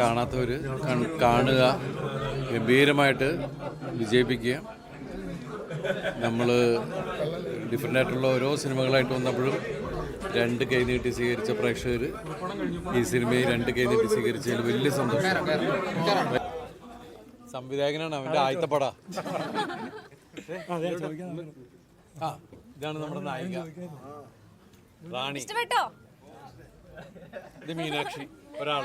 കാണാത്തവർ കാണുക ഗംഭീരമായിട്ട് വിജയിപ്പിക്കുക. നമ്മൾ ഡിഫറെന്റ് ആയിട്ടുള്ള ഓരോ സിനിമകളായിട്ട് വന്നപ്പോഴും രണ്ട് കൈ നീട്ടി സ്വീകരിച്ച പ്രേക്ഷകർ ഈ സിനിമയെ രണ്ട് കൈ നീട്ടി സ്വീകരിച്ചതിൽ വലിയ സന്തോഷം. സംവിധായകനാണ് അവന്റെ ആയത്തപ്പട ആ ഇതാണ് നമ്മുടെ നായിക. റാണി. ഇത് മീനാക്ഷി ഒരാൾ.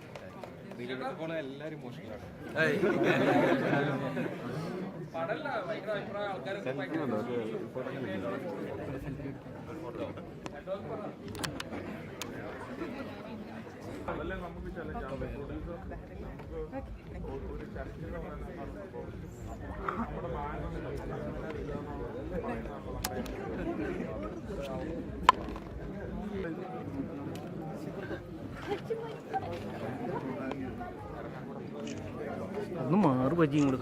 ഞാൻ വന്നു കേട്ടോ റിലേറ്റീവ്സിനോട് ഫ്രണ്ട്സിനോടൊക്കെ പോയി പറയണം ഒന്ന് മാറ് പറ്റി ഇങ്ങോട്ട്